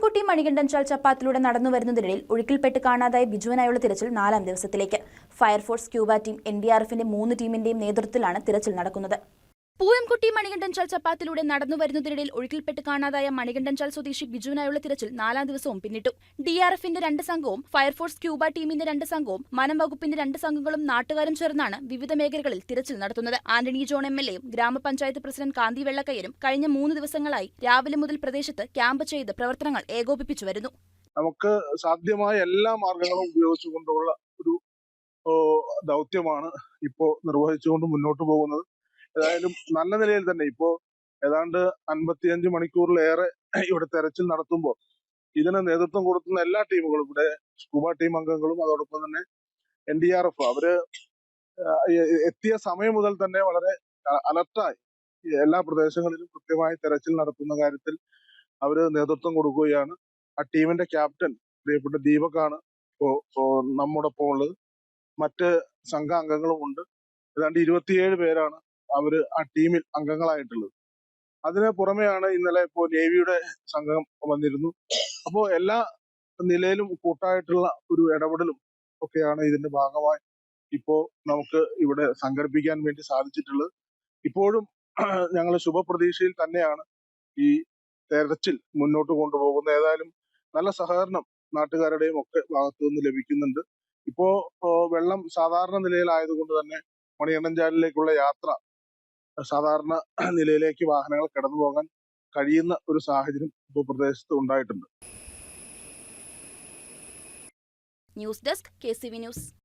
പൂയംകുട്ടി മണികണ്ഠൻ ചാൽ ചപ്പാത്തിലൂടെ നടന്നു വരുന്നതിനിടയിൽ ഒഴുക്കിൽപ്പെട്ട് കാണാതായ ബിജുവിനായുള്ള തിരച്ചിൽ നാലാം ദിവസത്തിലേക്ക്. Fire force scuba team N D R എഫിന്റെ മൂന്ന് ടീമിന്റെയും നേതൃത്വത്തിലാണ് തിരച്ചിൽ നടക്കുന്നത്. പൂയംകുട്ടി മണികണ്ഠൻ ചാൽ ചപ്പാത്തിലൂടെ നടന്നു വരുന്നതിനിടയിൽ ഒഴുക്കിൽപ്പെട്ട് കാണാതായ മണികണ്ഠൻ ചാൽ സ്വദേശി ബിജുവിനായുള്ള തിരച്ചിൽ നാലാം ദിവസവും പിന്നിട്ടു. ഡി ആർ എഫിന്റെ രണ്ട് സംഘവും ഫയർഫോഴ്സ് ക്യൂബ ടീമിന്റെ രണ്ട് സംഘവും വനം വകുപ്പിന്റെ രണ്ട് സംഘങ്ങളും നാട്ടുകാരും ചേർന്നാണ് വിവിധ മേഖലകളിൽ തിരച്ചിൽ നടത്തുന്നത്. ആന്റണി ജോൺ എം. എൽ. എയും ഗ്രാമപഞ്ചായത്ത് പ്രസിഡന്റ് കാന്തി വെള്ളക്കയ്യരും കഴിഞ്ഞ മൂന്ന് ദിവസങ്ങളായി രാവിലെ മുതൽ പ്രദേശത്ത് ക്യാമ്പ് ചെയ്ത് പ്രവർത്തനങ്ങൾ ഏകോപിപ്പിച്ചു വരുന്നു. നമുക്ക് സാധ്യമായ എല്ലാ മാർഗങ്ങളും ഉപയോഗിച്ചുകൊണ്ടുള്ള ഒരു ദൗത്യമാണ് ഇപ്പോൾ നിർവഹിച്ചുകൊണ്ട് മുന്നോട്ട് പോകുന്നത്. ഏതായാലും നല്ല നിലയിൽ തന്നെ ഇപ്പോ ഏതാണ്ട് അൻപത്തിയഞ്ച് മണിക്കൂറിലേറെ ഇവിടെ തെരച്ചിൽ നടത്തുമ്പോൾ ഇതിന് നേതൃത്വം കൊടുക്കുന്ന എല്ലാ ടീമുകളും ഇവിടെ സ്കൂബ ടീം അംഗങ്ങളും അതോടൊപ്പം തന്നെ എൻ ഡി ആർ എഫ് അവർ എത്തിയ സമയം മുതൽ തന്നെ വളരെ അലർട്ടായി. എല്ലാ പ്രദേശങ്ങളിലും കൃത്യമായി തെരച്ചിൽ നടത്തുന്ന കാര്യത്തിൽ അവർ നേതൃത്വം കൊടുക്കുകയാണ്. ആ ടീമിന്റെ ക്യാപ്റ്റൻ പ്രിയപ്പെട്ട ദീപക്കാണ് ഇപ്പോ ഇപ്പോ നമ്മോടൊപ്പം ഉള്ളത് മറ്റ് സംഘാംഗങ്ങളും ഉണ്ട്. ഏതാണ്ട് ഇരുപത്തിയേഴ് പേരാണ് അവർ ആ ടീമിൽ അംഗങ്ങളായിട്ടുള്ളത്. അതിന് പുറമെയാണ് ഇന്നലെ ഇപ്പോ നേവിയുടെ സംഘം വന്നിരുന്നു. അപ്പോ എല്ലാ നിലയിലും കൂട്ടായിട്ടുള്ള ഒരു ഇടപെടലും ഒക്കെയാണ് ഇതിന്റെ ഭാഗമായി ഇപ്പോ നമുക്ക് ഇവിടെ സംഘടിപ്പിക്കാൻ വേണ്ടി സാധിച്ചിട്ടുള്ളത്. ഇപ്പോഴും ഞങ്ങൾ ശുഭപ്രതീക്ഷയിൽ തന്നെയാണ് ഈ തെരച്ചിൽ മുന്നോട്ട് കൊണ്ടുപോകുന്നത്. ഏതായാലും നല്ല സഹകരണം നാട്ടുകാരുടെയും ഒക്കെ ഭാഗത്തു നിന്ന് ലഭിക്കുന്നുണ്ട്. ഇപ്പോ വെള്ളം സാധാരണ നിലയിലായതുകൊണ്ട് തന്നെ മണിയണ്ണൻചാലിലേക്കുള്ള യാത്ര സാധാരണ നിലയിലേക്ക് വാഹനങ്ങൾ കടന്നു പോകാൻ കഴിയുന്ന ഒരു സാഹചര്യം ഇപ്പോൾ പ്രദേശത്ത് ഉണ്ടായിട്ടുണ്ട്. News desk K news.